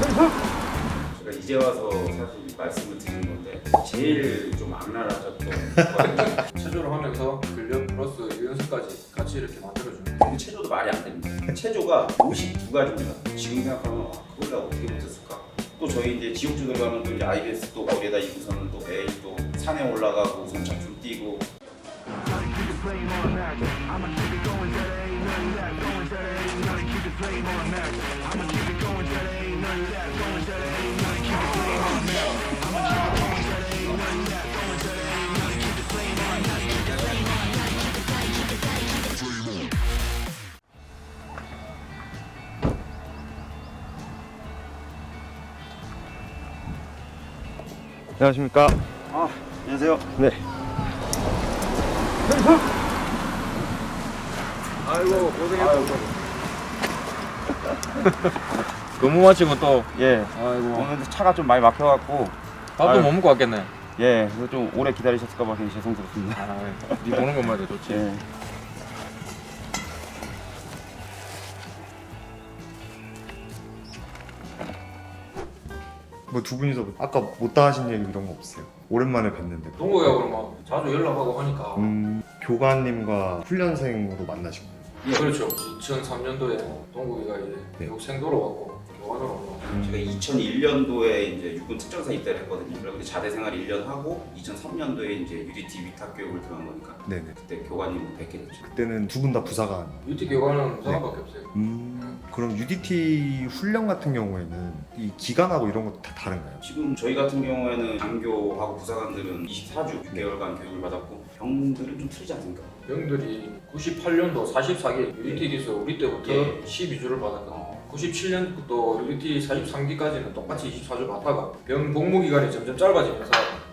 제가 이제 와서 사실 말씀을 드리는 건데 제일 좀 악랄하셨던. 체조를 하면서 근력 플러스 유연성까지 같이 이렇게 만들어주는 근데 체조도 말이 안 됩니다. 체조가 52가지입니다. 지금 생각하면 아, 그걸 내가 어떻게 못했을까? 또 저희 이제 지옥주 들어가면 또 이제 IBS 또 머리에다 입고서는 또 매일 또 산에 올라가고 선착순 뛰고 안녕하십니까. 아 안녕하세요. 네. 아이고 고생했다 근무 마치고 또 예. 아이고 오늘 차가 좀 많이 막혀갖고 밥도 아유. 못 먹고 왔겠네 예. 그래서 좀 오래 기다리셨을까봐 굉장히 죄송스럽습니다. 아니 보는 것만 해도 좋지 예. 뭐 두 분이서 아까 못다 하신 얘기 이런 거 없어요? 오랜만에 뵀는데 동국이가 그러면 자주 연락하고 하니까 음, 교관님과 훈련생으로 만나신 거예요? 예, 그렇죠 2003년도에 동국이가 이제 네. 미국 생도로 왔고 왔고 제가 2001년도에 이제 육군 특전사 입대를 했거든요. 그리고 자대 생활 1년 하고 2003년도에 이제 UDT 위탁 교육을 들어간 거니까 네네 그때 교관님을 뵙게 됐죠. 그때는 두 분 다 부사관 UT 교관은 부사관밖에 없어요 음, 그럼 UDT 훈련 같은 경우에는 이 기간하고 이런 것도 다 다른가요? 지금 저희 같은 경우에는 장교하고 부사관들은 24주 6개월간 교육을 받았고 병들은 좀 틀리지 않습니까? 병들이 98년도 44기 UDT 기수 우리 때부터 예. 12주를 받았거든요 97년부터 UDT 43기까지는 똑같이 24주 받다가 병 복무 기간이 점점 짧아지면서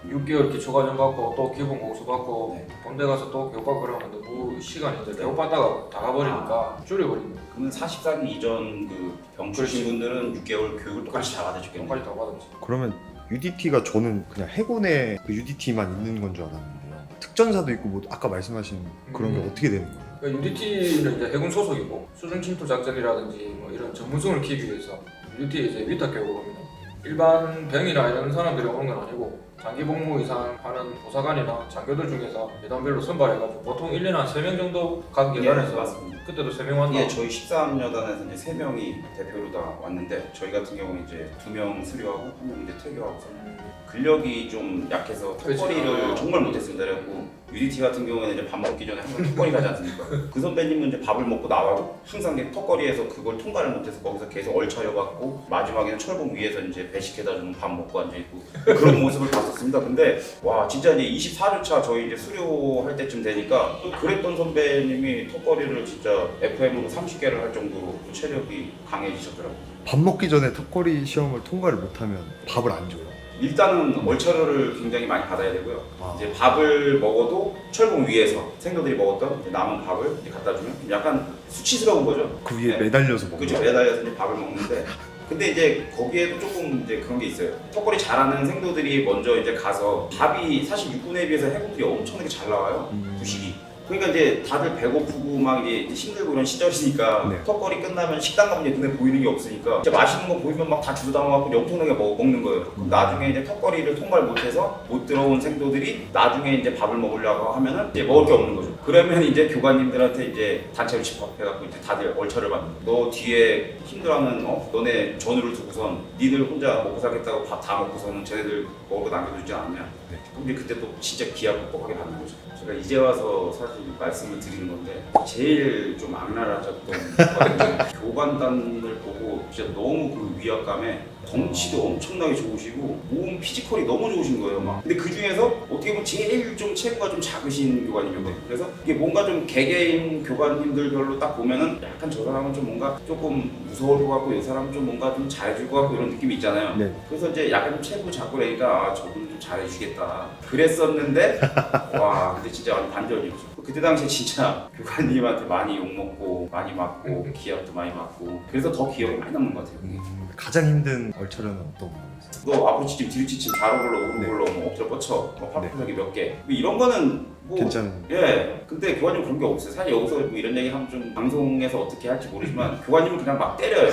6개월 기초 과정 받고 또 기본 공수 받고 네. 본대 가서 또 교육 받고 그러면 너무 시간이 이제 교육 받다가 다 가버리니까 줄여버린 거예요 그러면 44기 이전 그병 출신 분들은 6개월 교육을 똑같이 다 받아줬겠네요. 똑같이 다 받았지 그러면 UDT가 저는 그냥 해군에 그 UDT만 있는 건 줄 알았는데요 특전사도 있고 뭐 아까 말씀하신 그런 게 음. 어떻게 되는 거예요? 그러니까 UDT는 이제 해군 소속이고 수중 침투 작전이라든지 뭐 이런 전문성을 키우기 위해서 UDT에 이제 위탁 교육을 합니다. 일반 병이나 이런 사람들이 오는 건 아니고 장기 복무 이상 하는 보사관이나 장교들 중에서 예단별로 선발해가지고 보통 1년에 한 3명 정도 각 예, 예단에서 맞습니다. 그때도 3명 왔나? 예, 저희 13여단에서 이제 3명이 대표로 다 왔는데 저희 같은 경우는 이제 2명 수료하고 1명 이제 퇴교하고 음, 근력이 좀 약해서 그렇죠. 턱걸이를 정말 못했습니다. 그래갖고 UDT 같은 경우에는 이제 밥 먹기 전에 항상 턱걸이 가지 않습니까? 그 선배님은 이제 밥을 먹고 나와도 항상 이제 턱걸이에서 그걸 통과를 못해서 거기서 계속 얼차려갖고 마지막에는 철봉 위에서 이제 배식해다 주는 밥 먹고 앉아있고 그런 모습을 봤 었습니다. 근데 와 진짜 이제 24주차 저희 이제 수료할 때쯤 되니까 또 그랬던 선배님이 턱걸이를 진짜 FM으로 30개를 할 정도로 또 체력이 강해지셨더라고요. 밥 먹기 전에 턱걸이 시험을 통과를 못하면 밥을 안 줘요 일단은 얼차려를 굉장히 많이 받아야 되고요. 아. 이제 밥을 먹어도 철봉 위에서 생도들이 먹었던 이제 남은 밥을 이제 갖다 주면 약간 수치스러운 거죠. 그 위에 네. 매달려서 먹는 그죠 매달려서 이제 밥을 먹는데 근데 이제 거기에도 조금 이제 그런 게 있어요. 턱걸이 잘하는 생도들이 먼저 이제 가서 밥이 사실 육군에 비해서 해군들이 엄청나게 잘 나와요. 음. 부식이. 그러니까 이제 다들 배고프고 막 이제 힘들고 이런 시절이니까 네. 턱걸이 끝나면 식당 가면 이제 눈에 보이는 게 없으니까 이제 맛있는 거 보이면 막 다 주워 담아갖고 엄청나게 먹, 먹는 거예요. 그럼 나중에 이제 턱걸이를 통과를 못해서 못 들어온 생도들이 나중에 이제 밥을 먹으려고 하면은 이제 먹을 게 없는 거죠. 그러면 이제 교관님들한테 이제 단체로 집합해갖고 이제 다들 얼차를 받는 거예요. 너 뒤에 힘들어하는 어? 너네 전우를 두고선 니들 혼자 먹고 살겠다고 밥 다 먹고서는 쟤네들 거 남겨두지 않냐. 네. 근데 그때 또 진짜 기약 뻑뻑하게 받는 거죠. 제가 이제 와서 사실 말씀을 드리는 건데 제일 좀 악랄하셨던 교관단을 보고 진짜 너무 그 위압감에 덩치도 엄청나게 좋으시고 몸 피지컬이 너무 좋으신 거예요 막 근데 그 중에서 어떻게 보면 제일 좀 체구가 좀 작으신 교관님이었거든요 그래서 이게 뭔가 좀 개개인 교관님들 별로 딱 보면은 약간 저 사람은 좀 뭔가 조금 무서울 것 같고 이 사람은 좀 뭔가 좀 잘해줄 것 같고 이런 느낌이 있잖아요. 네. 그래서 이제 약간 좀 체구 작고 그러니까 아 저분은 좀 잘해주겠다. 그랬었는데 와 근데 진짜 완전 반전이었죠 그때 당시에 진짜 교관님한테 많이 욕먹고 많이 맞고 기합도 많이 맞고 그래서 더 기억에 많이 남는 것 같아요. 그게. 음, 가장 힘든 얼차려는 어떤 부분이세요? 너 앞으로 치침 뒤로 치침 좌로 굴러 오로 네. 굴러 뭐 엎드려 뻗쳐 뭐 팔굽혀펴기 몇 개. 뭐 이런 거는 뭐 괜찮은 예. 근데 교관님 그런 게 없어요. 사실 여기서 뭐 이런 얘기 하면 좀 방송에서 어떻게 할지 모르지만 교관님은 그냥 막 때려요.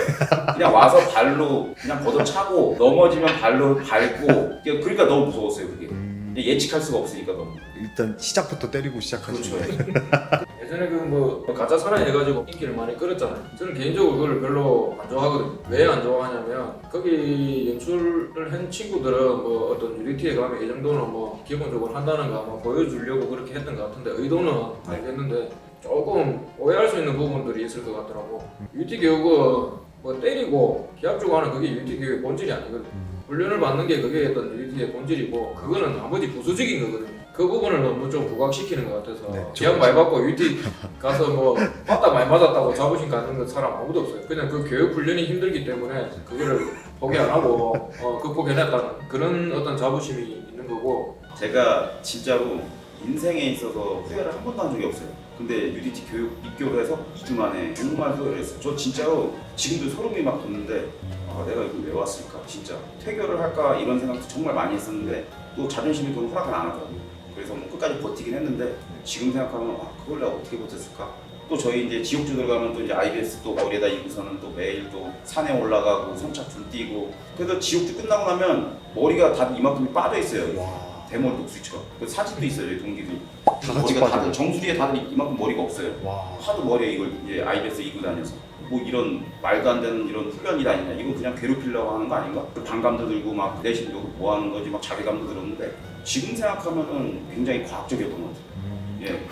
그냥 와서 발로 그냥 걷어차고 넘어지면 발로 밟고 그러니까 너무 무서웠어요 그게. 음, 예측할 수가 없으니까 너무. 일단 시작부터 때리고 그렇죠. 시작하시는 예전에 그뭐 가짜 사나이 해가지고 인기를 많이 끌었잖아요. 저는 개인적으로 그걸 별로 안 좋아하거든요. 왜 안 좋아하냐면 거기 연출을 한 친구들은 뭐 어떤 유리티에 가면 이 정도는 뭐 기본적으로 한다는 거 아마 보여주려고 그렇게 했던 것 같은데 의도는 알겠는데 조금 오해할 수 있는 부분들이 있을 것 같더라고. 유티 교육은 뭐 때리고 기합 주고 하는 그게 유티 교육의 본질이 아니거든. 훈련을 받는 게 그게 어떤 유리티의 본질이고 그거는 나머지 부수적인 거거든요. 그 부분을 너무 좀 부각시키는 것 같아서 네, 기합 많이 받고 유티 가서 뭐 맞다 많이 맞았다고 자부심 갖는 그 사람 아무도 없어요. 그냥 그 교육 훈련이 힘들기 때문에 그거를 포기 안 하고 어, 극복해냈다는 그런 어떤 자부심이 있는 거고 제가 진짜로 인생에 있어서 후회를 한 번도 한 적이 없어요. 근데 UDT 교육 입교를 해서 2주 만에 정말 후회를 했어요. 저 진짜로 지금도 소름이 막 돋는데 아, 내가 이걸 왜 왔을까 진짜 퇴교를 할까 이런 생각도 정말 많이 했었는데 또 자존심이 그걸 허락을 안 하더라고요. 그래서 뭐 끝까지 버티긴 했는데 지금 생각하면 아, 그걸 내가 어떻게 버텼을까? 또 저희 이제 지옥주 들어가면 또 이제 IBS 또 머리에다 입고서는 또 매일 또 산에 올라가고 선착순 뛰고 그래서 지옥주 끝나고 나면 머리가 다 이만큼이 빠져 있어요. 와 대머리 독수리처럼. 그 사진도 있어요, 저희 동기들이. 다 같이 머리가 빠져. 다들 정수리에 다들 이만큼 머리가 없어요. 와 하도 머리에 이걸 이제 아이베스 이고 다녀서 뭐 이런 말도 안 되는 이런 훈련이 다니냐 이거 그냥 괴롭히려고 하는 거 아닌가? 반감도 들고 막 대신 이거 뭐 하는 거지 막 자괴감도 들었는데 지금 생각하면은 굉장히 과학적이었던 것 같아요. 음, 예.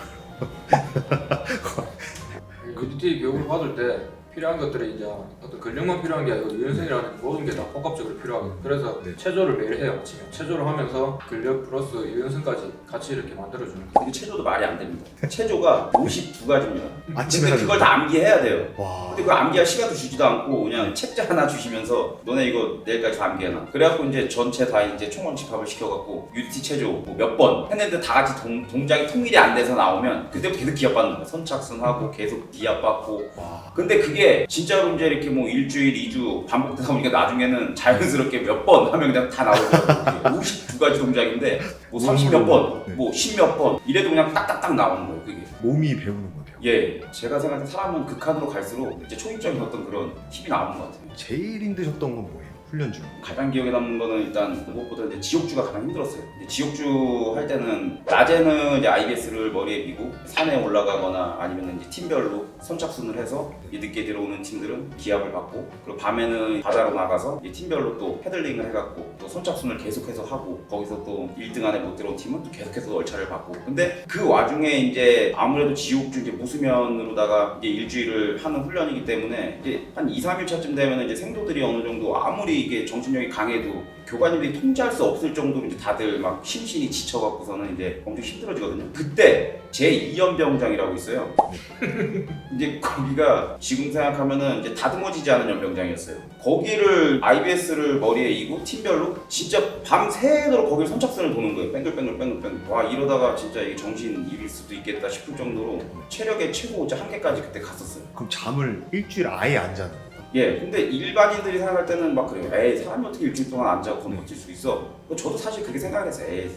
UDT 교육을 받을 때 필요한 것들이 이제 어떤 근력만 필요한 게 아니고 유연성이라는 모든 게 다 복합적으로 필요하거든요. 그래서 네. 체조를 매일 해요 아침에. 체조를 하면서 근력 플러스 유연성까지 같이 이렇게 만들어주는 거예요. 근데 체조도 말이 안 됩니다. 체조가 52가지입니다. 아침에 근데 그걸 다 암기해야 돼요. 와 근데 그 암기할 시간도 주지도 않고 그냥 책자 하나 주시면서 너네 이거 내일까지 다 암기해놔. 그래갖고 이제 전체 다 이제 총원 집합을 시켜갖고 UT 체조 뭐몇번 했는데 다 같이 동, 동작이 통일이 안 돼서 나오면 그때부터 계속 기합받는 거야. 선착순하고 계속 기합받고. 와. 근데 그게 진짜로 이제 이렇게 뭐 일주일, 이주 반복되다 보니까 나중에는 자연스럽게 몇 번 하면 그냥 다 나오더라고요. 52가지 동작인데 뭐 30몇 번, 네. 뭐 10몇 번 이래도 그냥 딱딱딱 나오는 거예요. 그게. 몸이 배우는 거네요 예, 제가 생각할 때 사람은 극한으로 갈수록 이제 초입적인 어떤 그런 팁이 나오는 것 같아요. 제일 힘드셨던 건 뭐예요 훈련 중 가장 기억에 남는 거는 일단 무엇보다 이제 지옥주가 가장 힘들었어요. 이제 지옥주 할 때는 낮에는 이제 IBS를 머리에 비고 산에 올라가거나 아니면 이제 팀별로 선착순을 해서 이 늦게 들어오는 팀들은 기합을 받고 그리고 밤에는 바다로 나가서 이 팀별로 또 패들링을 해갖고 또 선착순을 계속해서 하고 거기서 또 1등 안에 못 들어온 팀은 또 계속해서 월차를 받고 근데 그 와중에 이제 아무래도 지옥주 이제 무수면으로다가 이제 일주일을 하는 훈련이기 때문에 이제 한 2, 3일차쯤 되면 이제 생도들이 어느 정도 아무리 이게 정신력이 강해도 교관님들이 통제할 수 없을 정도로 이제 다들 막 심신이 지쳐갖고서는 이제 엄청 힘들어지거든요. 그때 제 이연병장이라고 있어요. 이제 거기가 지금 생각하면은 이제 다듬어지지 않은 연병장이었어요. 거기를 IBS를 머리에 이고 팀별로 진짜 밤 새도록 거기를 선착순을 도는 거예요. 뺑글뺑글 뺑글뺑글. 와 이러다가 진짜 이게 정신 잃을 수도 있겠다 싶을 정도로 체력의 최고자 한계까지 그때 갔었어요. 그럼 잠을 일주일 아예 안 자는 예, 근데 일반인들이 생각할 때는 막 그래요. 에이, 사람이 어떻게 일주일 동안 안 자고 버틸 수 있어? 저도 사실 그렇게 생각했어요. 에이,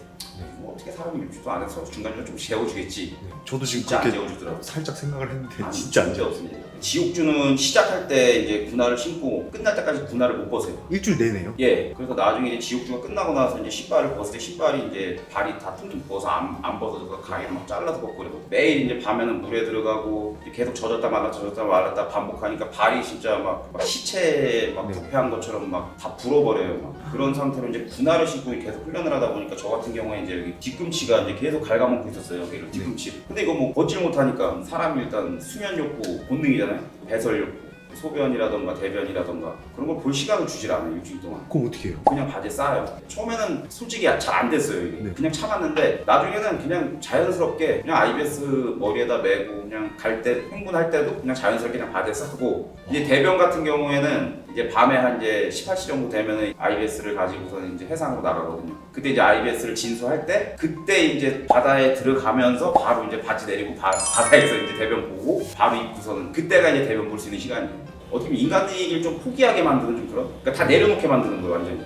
뭐 어떻게 사람이 일주일 동안 안 해서 중간중간 좀 재워주겠지. 네. 저도 지금 진짜 안 그렇게 재워주더라고요. 살짝 생각을 했는데 아니, 진짜 안 문제 자요 없습니다. 지옥주는 시작할 때 이제 군화를 신고 끝날 때까지 군화를 못 벗어요. 일주일 내내요 예, 그래서 나중에 이제 지옥주가 끝나고 나서 이제 신발을 벗을 때 신발이 이제 발이 다 퉁퉁 부어서 안, 안 벗어져서 가게 막 잘라서 벗고 그래도 매일 이제 밤에는 물에 들어가고 계속 젖었다 말았다 젖었다 말았다 반복하니까 발이 진짜 막, 막 시체 막 네. 부패한 것처럼 막 다 불어버려요. 막. 그런 상태로 이제 군화를 신고 계속 훈련을 하다 보니까 저 같은 경우에 이제 여기 뒤꿈치가 이제 계속 갉아먹고 있었어요. 여기를 뒤꿈치. 근데 이거 뭐 벗질 못하니까 사람이 일단 수면 욕구 본능이잖아 요. 배설 욕구. 소변이라던가 대변이라던가 그런 걸 볼 시간을 주질 않아요 일주일 동안 그럼 어떻게 해요? 그냥 바지에 싸요 처음에는 솔직히 잘 안 됐어요 이게 네. 그냥 참았는데 나중에는 그냥 자연스럽게 그냥 IBS 머리에다 메고 그냥 갈 때 흥분할 때도 그냥 자연스럽게 그냥 바지에 싸고 이제 대변 같은 경우에는 이제 밤에 한 이제 18시 정도 되면은 IBS를 가지고서는 이제 해상으로 나가거든요. 그때 이제 IBS를 진수할 때 그때 이제 바다에 들어가면서 바로 이제 바지 내리고 바, 바다에서 이제 대변 보고 바로 입고서는 그때가 이제 대변 볼 수 있는 시간이에요. 어떻게 보면 인간이길 좀 포기하게 만드는 좀 그런 그러니까 다 내려놓게 만드는 거예요 완전히.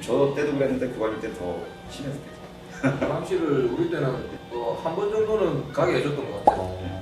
저 때도 그랬는데 그 와줄 때더 심했었겠죠. 화장실을 우리 때는 뭐 한 번 정도는 가게 해줬던 것 같아요. 네.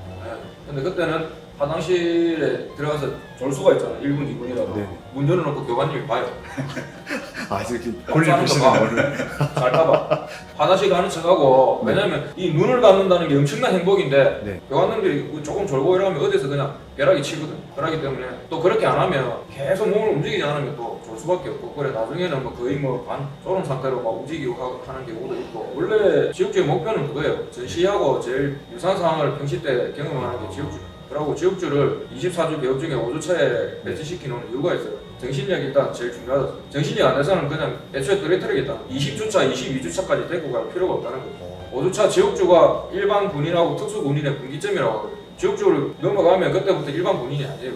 근데 그때는 화장실에 들어가서 졸수가 있잖아. 1분, 2분이라도. 네. 문 열어놓고 교관님이 봐요. 아 이렇게 어, 볼일 보시는 봐. 거를 잘 봐봐. 화장실 가는 척하고 왜냐면 이 눈을 감는다는 게 엄청난 행복인데 네. 교관님들이 조금 졸고 이러면 어디서 그냥 벼락이 치거든. 그렇기 때문에 또 그렇게 안 하면 계속 몸을 움직이지 않으면 또 졸 수밖에 없고 그래 나중에는 뭐 거의 뭐반 졸음 상태로 막 움직이고 하- 하는 경우도 있고 원래 지옥주의 목표는 그거예요. 전시하고 제일 유사한 상황을 평시 때 경험하는 게 지옥주. 그리고 지옥주를 24주 교육 중에 5주차에 배치시켜 놓은 이유가 있어요. 정신력 일단 제일 중요하다. 정신력 안 돼서는 그냥 애초에 떨어뜨리겠다. 20주차, 22주차까지 데리고 갈 필요가 없다는 거죠. 5주차 지옥주가 일반 군인하고 특수 군인의 분기점이라고 하거든요. 지옥주를 넘어가면 그때부터 일반 군인이 아니에요.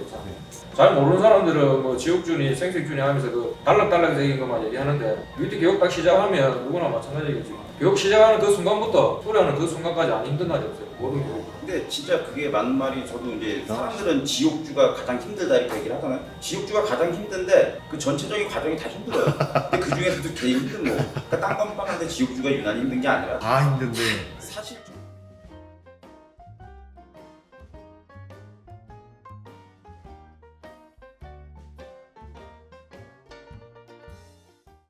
잘 모르는 사람들은 뭐 지옥준이 생색준이 하면서 그 달락달락 생긴 것만 얘기하는데 뮤티 교육 딱 시작하면 누구나 마찬가지겠지. 교육 시작하는 그 순간부터 수료하는 그 순간까지 안 힘든 날이 없어요. 모든 교육. 근데 진짜 그게 맞는 말이 저도 이제 사람들은 지옥주가 가장 힘들다 이렇게 얘기를 하잖아요. 지옥주가 가장 힘든데 그 전체적인 과정이 다 힘들어요. 근데 그 중에서도 제일 힘든 거. 그러니까 딴건 뻔한데 지옥주가 유난히 힘든 게 아니라 다 힘든데 사실 좀